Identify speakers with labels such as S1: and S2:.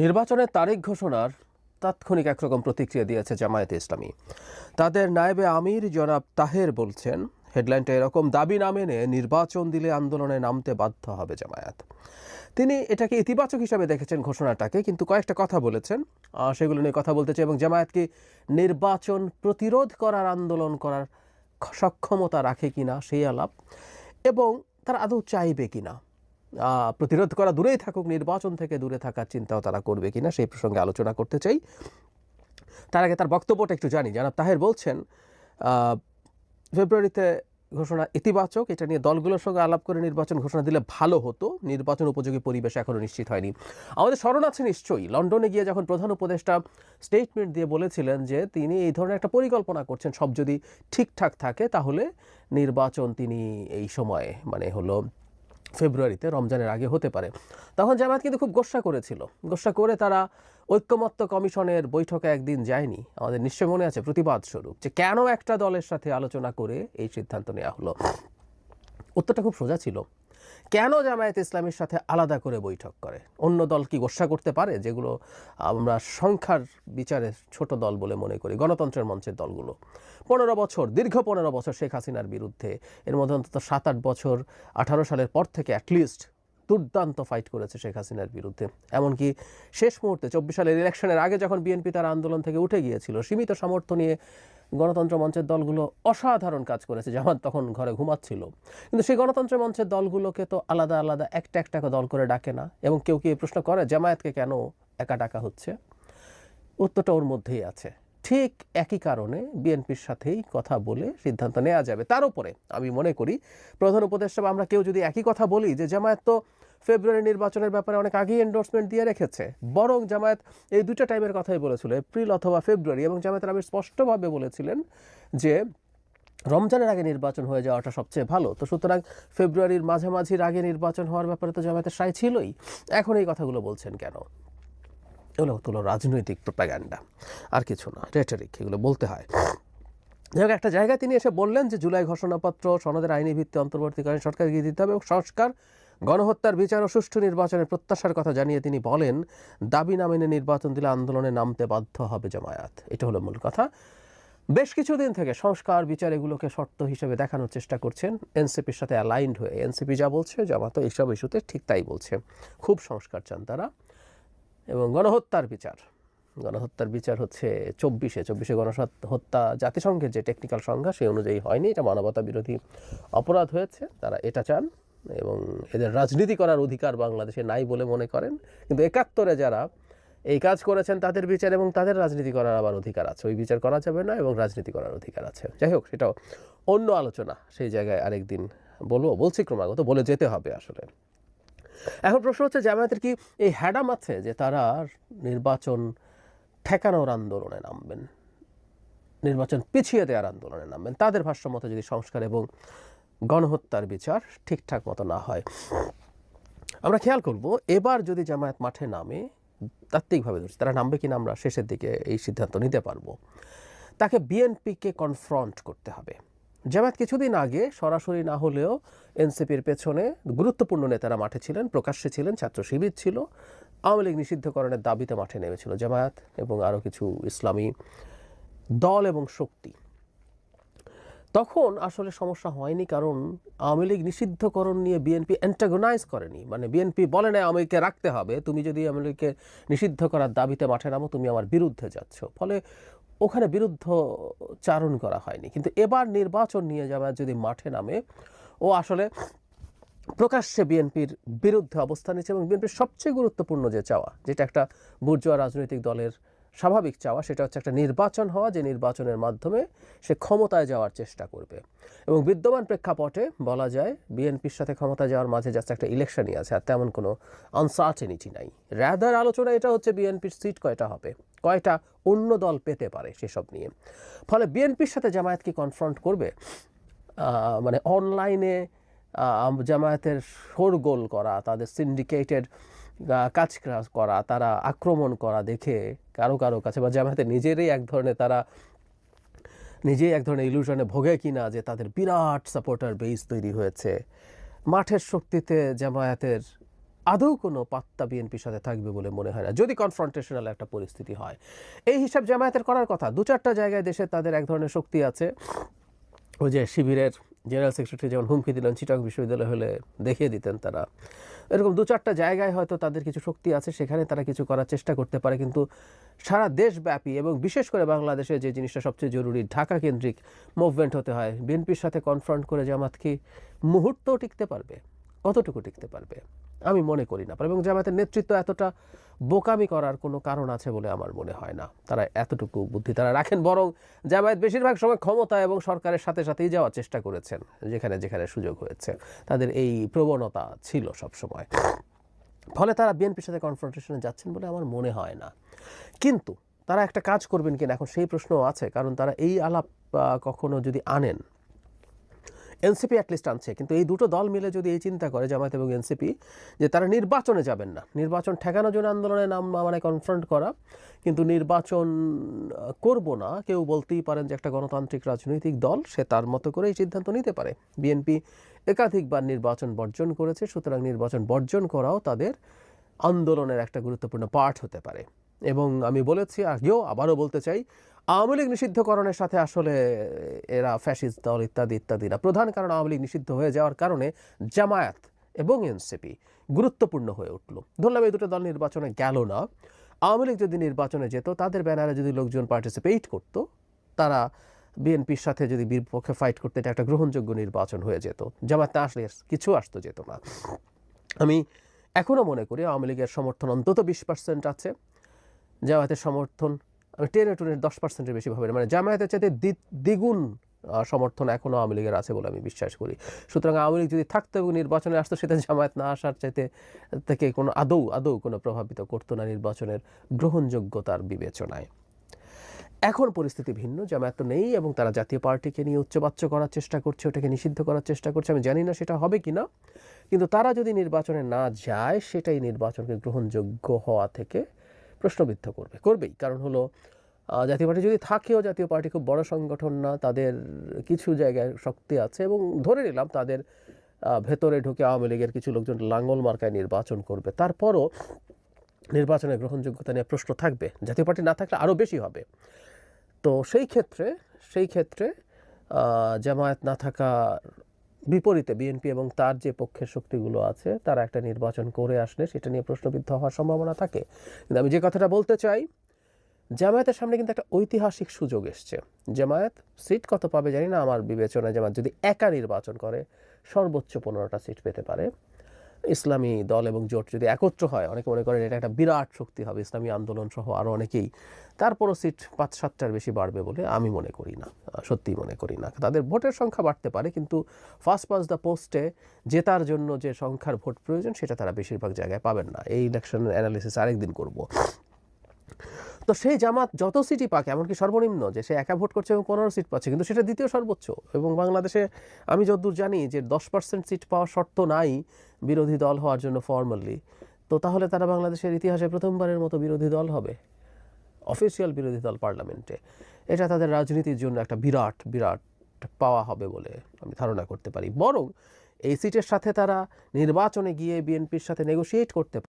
S1: নির্বাচনের তারিখ ঘোষণার তাৎক্ষণিক একরকম প্রতিক্রিয়া দিয়েছে জামায়াতে ইসলামী। তাদের নায়েবে আমির জনাব তাহের বলছেন, হেডলাইনটা এরকম দাবি না মেনে নির্বাচন দিলে আন্দোলনে নামতে বাধ্য হবে জামায়াত। তিনি এটাকে ইতিবাচক হিসাবে দেখেছেন ঘোষণাটাকে, কিন্তু কয়েকটা কথা বলেছেন। সেগুলো নিয়ে কথা বলতে চাই এবং জামায়াতকে নির্বাচন প্রতিরোধ করার, আন্দোলন করার সক্ষমতা রাখে কিনা সেই আলাপ এবং তারা আদৌ চাইবে কিনা। প্রতিরোধ করা দূরেই থাকুক, নির্বাচন থেকে দূরে থাকার চিন্তাও তারা করবে কিনা সেই প্রসঙ্গে আলোচনা করতে চাই। তার আগে তার বক্তব্যটা একটু জানি। জানাব তাহের বলছেন ফেব্রুয়ারিতে ঘোষণা ইতিবাচক, এটা নিয়ে দলগুলোর সঙ্গে আলাপ করে নির্বাচন ঘোষণা দিলে ভালো হতো। নির্বাচন উপযোগী পরিবেশ এখনও নিশ্চিত হয়নি। আমাদের স্মরণ আছে নিশ্চয়ই, লন্ডনে গিয়ে যখন প্রধান উপদেষ্টা স্টেটমেন্ট দিয়ে বলেছিলেন যে তিনি এই ধরনের একটা পরিকল্পনা করছেন, সব যদি ঠিকঠাক থাকে তাহলে নির্বাচন তিনি এই সময়ে মানে হলো ফেব্রুয়ারিতে, রমজানের আগে হতে পারে। তখন জামায়াত কিন্তু খুব গোসা করেছিল। গোসা করে তারা ঐক্যমত্য কমিশনের বৈঠকে একদিন যায়নি। আমাদের নিশ্চয় মনে আছে, প্রতিবাদ স্বরূপ। যে কেন একটা দলের সাথে আলোচনা করে এই সিদ্ধান্ত নেওয়া হলো? উত্তরটা খুব সোজা ছিল। কেন জামায়াত ইসলামীর সাথে আলাদা করে বৈঠক করে? অন্য দল কি গোসা করতে পারে? যেগুলো আমরা সংখ্যার বিচারে ছোট দল বলে মনে করি, গণতন্ত্রের মঞ্চের দলগুলো। পনেরো বছর, দীর্ঘ পনেরো বছর শেখ হাসিনার বিরুদ্ধে, এর মধ্যে অন্তত সাত আট বছর, আঠারো সালের পর থেকে অ্যাটলিস্ট দুর্দান্ত ফাইট করেছে শেখ হাসিনার বিরুদ্ধে। এমনকি শেষ মুহূর্তে, চব্বিশ সালের ইলেকশনের আগে যখন বিএনপি তার আন্দোলন থেকে উঠে গিয়েছিল, সীমিত সামর্থ্য নিয়ে গণতন্ত্র মঞ্চের দলগুলো অসাধারণ কাজ করেছে, জামাত তখন ঘরে ঘুমাচ্ছিল। কিন্তু সেই গণতন্ত্র মঞ্চের দলগুলোকে তো আলাদা আলাদা একটা একটা দল করে ডাকে না, এবং কেউ কি প্রশ্ন করে, জামায়াতকে কেন একা ডাকা হচ্ছে? উত্তরটা ওর মধ্যেই আছে। ঠিক একই কারণে বিএনপির সাথেই কথা বলে সিদ্ধান্ত নেওয়া যাবে। তার উপরে আমি মনে করি, প্রধান উপদেষ্টা আমরা কেউ যদি একই কথা বলি যে জামায়াত তো ফেব্রুয়ারি নির্বাচনের ব্যাপারে অনেক আগেই এন্ডোর্সমেন্ট দিয়ে রেখেছে, বরং জামায়াত এই দুটো টাইমের কথাই বলেছিল, এপ্রিল অথবা ফেব্রুয়ারি এবং জামায়াতের আমির স্পষ্টভাবে বলেছিলেন যে রমজানের আগে নির্বাচন হয়ে যাওয়াটা সবচেয়ে ভালো। তো সুতরাং ফেব্রুয়ারির মাঝামাঝির আগে নির্বাচন হওয়ার ব্যাপারে তো জামায়াতের সাই ছিলই। এখন এই কথাগুলো বলছেন কেন? এগুলো হলো রাজনৈতিক প্রোপাগ্যান্ডা আর কিছু না রেটারিক এগুলো বলতে হয়। যাই একটা জায়গায় তিনি এসে বললেন যে জুলাই ঘোষণাপত্র, সনদের আইনি ভিত্তি অন্তর্বর্তীকালীন সরকার গিয়ে দিতে হবে এবং সংস্কার, গণহত্যার বিচার ও সুষ্ঠু নির্বাচনের প্রত্যাশার কথা জানিয়ে তিনি বলেন, দাবি না মেনে নির্বাচন দিলে আন্দোলনে নামতে বাধ্য হবে জামায়াত। এটা হলো মূল কথা। বেশ কিছুদিন থেকে সংস্কার, বিচার এগুলোকে শর্ত হিসেবে দেখানোর চেষ্টা করছেন। এনসিপির সাথে অ্যালাইন্ড হয়ে, এনসিপি যা বলছে, জামাত এইসব ইস্যুতে ঠিক তাই বলছে। খুব সংস্কার চান তারা। এবং গণহত্যার বিচার। গণহত্যার বিচার হচ্ছে চব্বিশে। চব্বিশে গণহত্যা জাতিসংঘের যে টেকনিক্যাল সংজ্ঞা, সেই অনুযায়ী হয়নি। এটা মানবতা বিরোধী অপরাধ হয়েছে। তারা এটা চান এবং এদের রাজনীতি করার অধিকার বাংলাদেশে নাই বলে মনে করেন। কিন্তু একাত্তরে যারা এই কাজ করেছেন, তাদের বিচার এবং তাদের রাজনীতি করার আবার অধিকার আছে। ওই বিচার করা যাবে না এবং রাজনীতি করার অধিকার আছে। যাই হোক, সেটাও অন্য আলোচনা। সেই জায়গায় আরেকদিন বলব, বলছি ক্রমাগত, বলে যেতে হবে আসলে। এখন প্রশ্ন হচ্ছে, জামায়াতের কি এই হ্যাডাম আছে যে তারা নির্বাচন ঠেকানোর আন্দোলনে নামবেন? নির্বাচন পিছিয়ে দেওয়ার আন্দোলনে নামবেন। তাদের ভাষ্য মতো যদি সংস্কার এবং গণহত্যার বিচার ঠিকঠাক মতো না হয়। আমরা খেয়াল করব, এবার যদি জামায়াত মাঠে নামে, তাত্ত্বিকভাবে ধরছি, তারা নামবে কিনা আমরা শেষের দিকে এই সিদ্ধান্ত নিতে পারব। তাকে বিএনপিকে কনফ্রন্ট করতে হবে। জামায়াত কিছুদিন আগে সরাসরি না হলেও এনসিপির পেছনে গুরুত্বপূর্ণ নেতারা মাঠে ছিলেন, প্রকাশ্যে ছিলেন ছাত্র শিবির ছিল। আওয়ামী লীগ নিষিদ্ধকরণের দাবিতে মাঠে নেমেছিল জামায়াত এবং আরও কিছু ইসলামী দল এবং শক্তি। তখন আসলে সমস্যা হয়নি কারণ আওয়ামী লীগ নিষিদ্ধকরণ নিয়ে বিএনপি অ্যান্টাগোনাইজ করেনি। মানে বিএনপি বলে না আওয়ামী রাখতে হবে, তুমি যদি আওয়ামী লীগকে নিষিদ্ধ করার দাবিতে মাঠে নামো, তুমি আমার বিরুদ্ধে যাচ্ছ। ফলে ওখানে বিরুদ্ধ চারণ করা হয়নি। কিন্তু এবার নির্বাচন নিয়ে যাওয়া যদি মাঠে নামে, ও আসলে প্রকাশ্যে বিএনপির বিরুদ্ধে অবস্থান নিচ্ছে এবং বিএনপির সবচেয়ে গুরুত্বপূর্ণ যে চাওয়া, যেটা একটা বুর্জোয়া রাজনৈতিক দলের স্বাভাবিক চাওয়া, সেটা হচ্ছে একটা নির্বাচন হওয়া, যে নির্বাচনের মাধ্যমে সে ক্ষমতায় যাওয়ার চেষ্টা করবে। এবং বিদ্যমান প্রেক্ষাপটে বলা যায়, বিএনপির সাথে ক্ষমতা যাওয়ার মাঝে জাস্ট একটা ইলেকশনই আছে আর তেমন কোনো আনসার্টেনিটি নাই। র্যাদার আলোচনা এটা হচ্ছে বিএনপির সিট কয়টা হবে, কয়টা অন্য দল পেতে পারে সেসব নিয়ে। ফলে বিএনপির সাথে জামায়াত কি কনফ্রন্ট করবে? মানে অনলাইনে জামায়াতের শোরগোল করা, তাদের সিন্ডিকেটেড কাজ করা, তারা আক্রমণ করা দেখে কারও কারও কাছে বা জামায়াতের নিজেরই এক ধরনের তারা নিজেই এক ধরনের ইলুশনে ভোগে কিনা যে তাদের বিরাট সাপোর্টার বেস তৈরি হয়েছে। মাঠের শক্তিতে জামায়াতের আদৌ কোনো পাত্তা বিএনপির সাথে থাকবে বলে মনে হয় না, যদি কনফ্রন্টেশনাল একটা পরিস্থিতি হয়। এই হিসাব জামায়াতের করার কথা, দু চারটা জায়গায় দেশে তাদের এক ধরনের শক্তি আছে। ওই যে শিবিরের জেনারেল সেক্রেটারি যেমন হুমকি দিলেন চিটাং বিশ্ববিদ্যালয় হলে দেখিয়ে দিতেন তারা। এরকম দু চারটা জায়গায় হয়তো তাদের কিছু শক্তি আছে, সেখানে তারা কিছু করার চেষ্টা করতে পারে। কিন্তু সারা দেশব্যাপী এবং বিশেষ করে বাংলাদেশে যে জিনিসটা সবচেয়ে জরুরি ঢাকা কেন্দ্রিক মুভমেন্ট হতে হয়। বিএনপির সাথে কনফ্রন্ট করে জামাত কি মুহূর্তও টিকতে পারবে? কতটুকু টিকতে পারবে? আমি মনে করি না। এবং জামাতের নেতৃত্ব এতটা বোকামি করার কোনো কারণ আছে বলে আমার মনে হয় না। তারা এতটুকু বুদ্ধি তারা রাখেন, বরং জামায়াত বেশিরভাগ সময় ক্ষমতা এবং সরকারের সাথে সাথেই যাওয়ার চেষ্টা করেছেন, যেখানে যেখানে সুযোগ হয়েছে। তাদের এই প্রবণতা ছিল সব সময় ফলে তারা বিএনপির সাথে কনফ্রন্টেশনে যাচ্ছেন বলে আমার মনে হয় না। কিন্তু তারা একটা কাজ করবেন কিনা এখন সেই প্রশ্নও আছে, কারণ তারা এই আলাপ কখনো যদি আনেন এনসিপি অ্যাটলিস্ট আনছে। কিন্তু এই দুটো দল মিলে যদি এই চিন্তা করে, জামায়াত এবং এনসিপি, যে তারা নির্বাচনে যাবেন না। নির্বাচন ঠেকানোর জন্য আন্দোলনের নাম মানে কনফ্রন্ট করা, কিন্তু নির্বাচন করব না, কেউ বলতেই পারেন যে একটা গণতান্ত্রিক রাজনৈতিক দল, সে তার মতো করে এই সিদ্ধান্ত নিতে পারে। বিএনপি একাধিকবার নির্বাচন বর্জন করেছে, সুতরাং নির্বাচন বর্জন করাও তাদের আন্দোলনের একটা গুরুত্বপূর্ণ পার্ট হতে পারে। এবং আমি বলেছি, আগেও আবারও বলতে চাই আওয়ামী লীগ নিষিদ্ধকরণের সাথে আসলে এরা ফ্যাসিস্ট দল ইত্যাদি, ইত্যাদিরা। প্রধান কারণ আওয়ামী লীগ নিষিদ্ধ হয়ে যাওয়ার কারণে জামায়াত এবং এনসিপি গুরুত্বপূর্ণ হয়ে উঠল। ধরলাম এই দুটো দল নির্বাচনে গেল না। আওয়ামী লীগ যদি নির্বাচনে যেত, তাদের ব্যানারে যদি লোকজন পার্টিসিপেট করত, তারা বিএনপির সাথে যদি বিপক্ষে ফাইট করতে এটা একটা গ্রহণযোগ্য নির্বাচন হয়ে যেত। জামাত না আসলে কিছু আসতো যেত না। আমি এখনও মনে করি আওয়ামী লীগের সমর্থন অন্তত বিশ পার্সেন্ট আছে। জামায়াতের সমর্থন টুনের দশ পার্সেন্টের বেশি ভাবে না। মানে জামায়াতের চাইতে দ্বি- দ্বিগুণ সমর্থন এখনও আওয়ামী লীগের আছে বলে আমি বিশ্বাস করি। সুতরাং আওয়ামী লীগ যদি থাকতো এবং নির্বাচনে আসতো, সেটা জামায়াত না আসার চাইতে থেকে কোনো আদৌ আদৌ কোনো প্রভাবিত করতো না নির্বাচনের গ্রহণযোগ্যতার বিবেচনায়। এখন পরিস্থিতি ভিন্ন, জামায়াত তো নেই এবং তারা জাতীয় পার্টিকে নিয়ে উচ্চবাচ্য করার চেষ্টা করছে, ওটাকে নিষিদ্ধ করার চেষ্টা করছে, আমি জানি না সেটা হবে কি না কিন্তু তারা যদি নির্বাচনে না যায়, সেটাই নির্বাচনকে গ্রহণযোগ্য হওয়া থেকে প্রশ্নবিদ্ধ করবে, করবেই। কারণ হলো জাতীয় পার্টি যদি থাকেও, জাতীয় পার্টি খুব বড় সংগঠন না, তাদের কিছু জায়গায় শক্তি আছে এবং ধরে নিলাম তাদের ভেতরে ঢুকে আওয়ামী লীগের কিছু লোকজন লাঙ্গল মার্কায় নির্বাচন করবে। তারপরও নির্বাচনের গ্রহণযোগ্যতা নিয়ে প্রশ্ন থাকবে। জাতীয় পার্টি না থাকলে আরও বেশি হবে। তো সেই ক্ষেত্রে সেই ক্ষেত্রে জামায়াত না থাকার বিপরীতে বিএনপি এবং তার যে পক্ষের শক্তিগুলো আছে, তারা একটা নির্বাচন করে আসলে সেটা নিয়ে প্রশ্নবিদ্ধ হওয়ার সম্ভাবনা থাকে। কিন্তু আমি যে কথাটা বলতে চাই, জামায়াতের সামনে কিন্তু একটা ঐতিহাসিক সুযোগ এসছে। জামায়াত সিট কত পাবে জানি না, আমার বিবেচনায় জামায়াত যদি একা নির্বাচন করে, সর্বোচ্চ পনেরোটা সিট পেতে পারে। ইসলামী দল এবং জোট যদি একত্র হয়, অনেকে মনে করেন এটা একটা বিরাট শক্তি হবে, ইসলামী আন্দোলন সহ আরও অনেকেই। তারপরও সিট পাঁচ সাতটার বেশি বাড়বে বলে আমি মনে করি না, সত্যিই মনে করি না। তাদের ভোটের সংখ্যা বাড়তে পারে, কিন্তু ফার্স্ট পাস দ্য পোস্টে জেতার জন্য যে সংখ্যার ভোট প্রয়োজন, সেটা তারা বেশিরভাগ জায়গায় পাবেন না। এই ইলেকশন অ্যানালিসিস আরেকদিন করব। তো সেই জামাত যত সিটই পাক, এমনকি সর্বনিম্ন যে সে একা ভোট করছে এবং পনেরো সিট পাচ্ছে, কিন্তু সেটা দ্বিতীয় সর্বোচ্চ। এবং বাংলাদেশে আমি যতদূর জানি যে দশ পার্সেন্ট সিট পাওয়ার শর্ত নাই বিরোধী দল হওয়ার জন্য ফর্মালি তো তাহলে তারা বাংলাদেশের ইতিহাসে প্রথমবারের মতো বিরোধী দল হবে? অফিসিয়াল বিরোধী দল পার্লামেন্টে। এটা তাদের রাজনীতির জন্য একটা বিরাট বিরাট পাওয়া হবে বলে আমি ধারণা করতে পারি। বরং এই সিটের সাথে তারা নির্বাচনে গিয়ে বিএনপির সাথে নেগোশিয়েট করতে